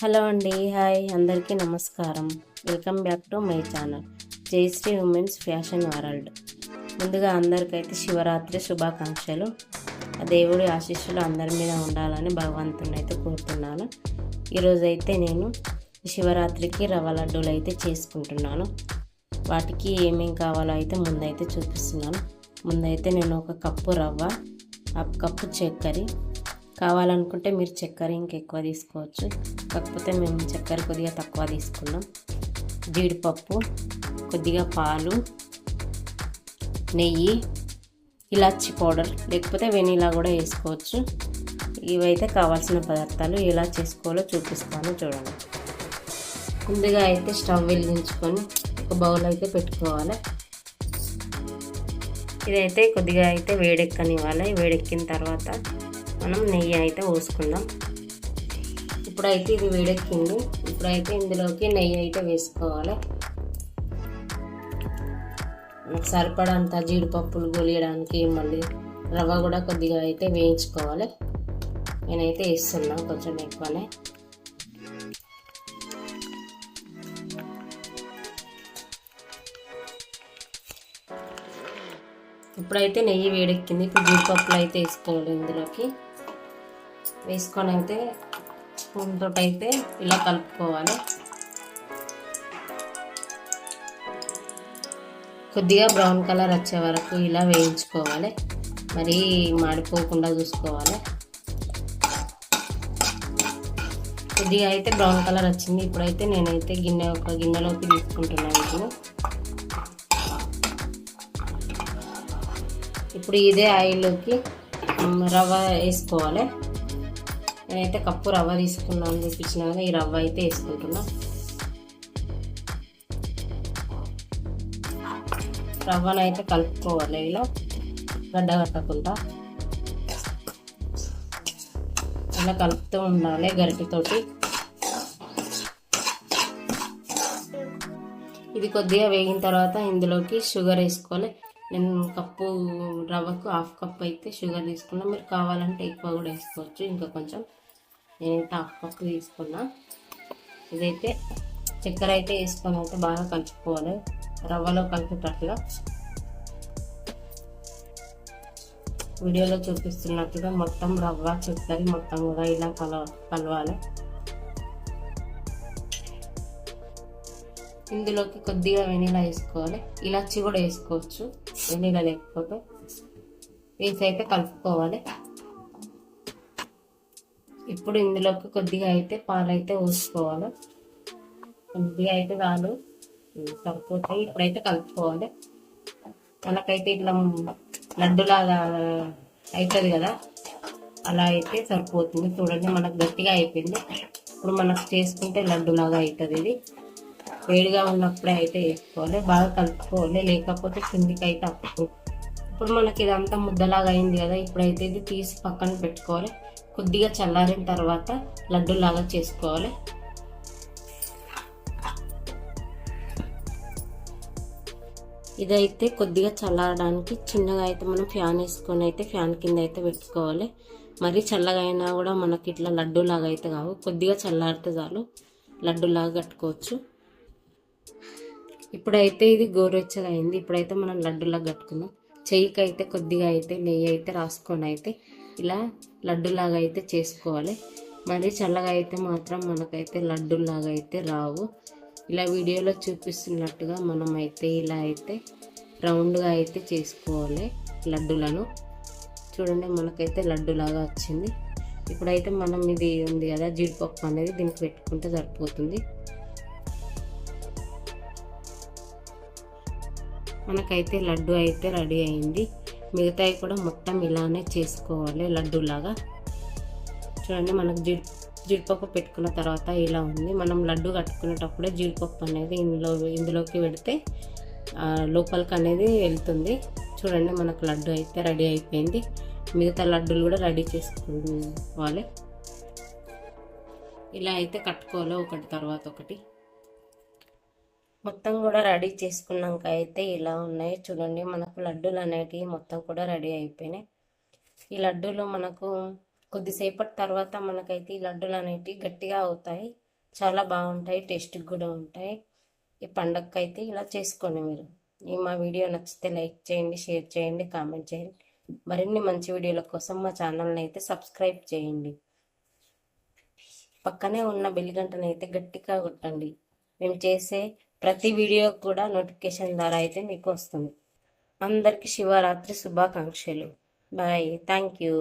Hello అండి hi అందరికీ నమస్కారం. Welcome back to my channel Jayasree women's fashion world. ముందుగా అందరికైతే శివరాత్రి శుభాకాంక్షలు. ఆ దేవుడి ఆశీస్సులు అందరి మీద ఉండాలని భగవంతుని అయితే కోరుతున్నాను ఈరోజైతే నేను శివరాత్రికి రవ్వ లడ్డూలు అయితే చేసుకుంటున్నాను. వాటికి ఏమేం కావాలో అయితే ముందైతే చూపిస్తున్నాను. ముందైతే నేను ఒక కప్పు రవ్వ హాఫ్ కప్పు చక్కెర కావాలనుకుంటే మీరు చక్కెర ఇంకెక్కువ తీసుకోవచ్చు. కాకపోతే మేము చక్కెర కొద్దిగా తక్కువ తీసుకున్నాం. జీడిపప్పు కొద్దిగా పాలు నెయ్యి ఇలాచి పౌడర్ లేకపోతే వెనీలా కూడా వేసుకోవచ్చు. ఇవైతే కావాల్సిన పదార్థాలు ఎలా చేసుకోవాలో చూపిస్తాను చూడండి. ముందుగా అయితే స్టవ్ వెలిగించుకొని ఒక బౌల్ అయితే పెట్టుకోవాలి. ఇదైతే కొద్దిగా అయితే వేడెక్కనివ్వాలి. వేడెక్కిన తర్వాత మనం నెయ్యి అయితే పోసుకుందాం. ఇప్పుడైతే ఇది వేడెక్కింది. ఇప్పుడైతే ఇందులోకి నెయ్యి అయితే వేసుకోవాలి. మనకు సరిపడంత జీడిపప్పులు గొలియడానికి మళ్ళీ రవ్వ కూడా కొద్దిగా అయితే వేయించుకోవాలి. నేనైతే వేస్తున్నా కొంచెం ఎక్కువనే. ఇప్పుడైతే నెయ్యి వేడెక్కింది. ఇప్పుడు జీడిపప్పులు అయితే వేసుకోవాలి ఇందులోకి. వేసుకొని అయితే స్పూన్ తోటి అయితే ఇలా కలుపుకోవాలి. కొద్దిగా బ్రౌన్ కలర్ వచ్చే వరకు ఇలా వేయించుకోవాలి. మరి మాడిపోకుండా చూసుకోవాలి. కొద్దిగా అయితే బ్రౌన్ కలర్ వచ్చింది. ఇప్పుడైతే నేనైతే గిన్నె ఒక గిన్నెలోకి తీసుకుంటున్నాను వీటిని ఇప్పుడు ఇదే ఆయిల్లోకి రవ్వ వేసుకోవాలి. నేనైతే కప్పు రవ్వ తీసుకున్నాను చూపించిన కదా ఈ రవ్వ అయితే వేసుకుంటున్నా. రవ్వను అయితే కలుపుకోవాలి ఇలా. గడ్డ కట్టకుండా. ఇలా కలుపుతూ ఉండాలి గరిటెతోటి. ఇది కొద్దిగా వేగిన తర్వాత ఇందులోకి షుగర్ వేసుకోవాలి నేను కప్పు రవ్వకు హాఫ్ కప్ అయితే షుగర్ తీసుకున్నా. మీరు కావాలంటే ఎక్కువ కూడా వేసుకోవచ్చు. ఇంకా కొంచెం నేనైతే హాఫ్ కప్ తీసుకున్నా. ఇదైతే చక్కెర అయితే వేసుకొని అయితే బాగా కలుపుకోవాలి. రవ్వలో కలిపేటట్టుగా వీడియోలో చూపిస్తున్నట్టుగా మొత్తం రవ్వ చక్కెర మొత్తం కూడా ఇలా కల కలవాలి. ఇందులోకి కొద్దిగా వెనీలా వేసుకోవాలి. ఇలాచి కూడా వేసుకోవచ్చు వెనీలా లేకపోతే. వేసి అయితే కలుపుకోవాలి. ఇప్పుడు ఇందులోకి కొద్దిగా అయితే పాలు అయితే పోసుకోవాలి. కొద్దిగా అయితే పాలు సరిపోతాయి. ఇప్పుడైతే కలుపుకోవాలి. మనకైతే ఇట్లా లడ్డులాగా అవుతుంది కదా అలా అయితే సరిపోతుంది. చూడండి మనకు గట్టిగా అయిపోయింది. ఇప్పుడు మనకు చేసుకుంటే లడ్డులాగా అవుతుంది ఇది. వేడిగా ఉన్నప్పుడే అయితే వేసుకోవాలి బాగా కలుపుకోవాలి. లేకపోతే కిందికి అయితే అప్పుడు. ఇప్పుడు మనకి ఇదంతా ముద్దలాగా అయింది కదా ఇప్పుడైతే ఇది తీసి పక్కన పెట్టుకోవాలి. కొద్దిగా చల్లారిన తర్వాత లడ్డులాగా చేసుకోవాలి. ఇదైతే కొద్దిగా చల్లారడానికి చిన్నగా అయితే మనం ఫ్యాన్ వేసుకొని అయితే ఫ్యాన్ కింద అయితే పెట్టుకోవాలి. మరీ చల్లగా అయినా కూడా మనకి ఇట్లా లడ్డూలాగా అయితే కావు. కొద్దిగా చల్లారితే చాలు లడ్డూలాగా కట్టుకోవచ్చు. ఇప్పుడైతే ఇది గోరెచ్చగా అయింది ఇప్పుడైతే మనం లడ్డులాగా కట్టుకుందాం. చెయ్యికి అయితే కొద్దిగా అయితే నెయ్యి అయితే రాసుకొని అయితే ఇలా లడ్డులాగా అయితే చేసుకోవాలి. మరి చల్లగా అయితే మాత్రం మనకైతే లడ్డులాగా అయితే రావు. ఇలా వీడియోలో చూపిస్తున్నట్టుగా మనం అయితే ఇలా అయితే రౌండ్గా అయితే చేసుకోవాలి లడ్డులను. చూడండి మనకైతే లడ్డులాగా వచ్చింది. ఇప్పుడైతే మనం ఇది ఉంది కదా జీడిపప్పు అనేది దీనికి పెట్టుకుంటే సరిపోతుంది. మనకైతే లడ్డు అయితే రెడీ అయింది. మిగతాయి కూడా మొత్తం ఇలానే చేసుకోవాలి లడ్డూలాగా. చూడండి మనకు జీ జీడిపప్పు పెట్టుకున్న తర్వాత ఇలా ఉంది. మనం లడ్డు కట్టుకునేటప్పుడే జీడిపప్పు అనేది ఇందులో ఇందులోకి పెడితే లోపలికి అనేది వెళ్తుంది. చూడండి మనకు లడ్డు అయితే రెడీ అయిపోయింది. మిగతా లడ్డూలు కూడా రెడీ చేసుకోవాలి. ఇలా అయితే కట్టుకోవాలి ఒకటి తర్వాత ఒకటి. మొత్తం కూడా రెడీ చేసుకున్నాక అయితే ఇలా ఉన్నాయి. చూడండి మనకు లడ్డూలు అనేటివి మొత్తం కూడా రెడీ అయిపోయినాయి. ఈ లడ్డూలు మనకు కొద్దిసేపటి తర్వాత మనకైతే ఈ లడ్డూలు అనేటివి గట్టిగా అవుతాయి. చాలా బాగుంటాయి టేస్ట్కి కూడా ఉంటాయి. ఈ పండగకి అయితే ఇలా చేసుకోండి మీరు. ఈ మా వీడియో నచ్చితే లైక్ చేయండి షేర్ చేయండి కామెంట్ చేయండి. మరిన్ని మంచి వీడియోల కోసం మా ఛానల్ని అయితే సబ్స్క్రైబ్ చేయండి. పక్కనే ఉన్న బెల్ అయితే గట్టిగా కొట్టండి. మేము చేసే ప్రతి వీడియో కూడా నోటిఫికేషన్ ద్వారా అయితే మీకు వస్తుంది. అందరికీ శివరాత్రి శుభాకాంక్షలు. బాయ్. Thank you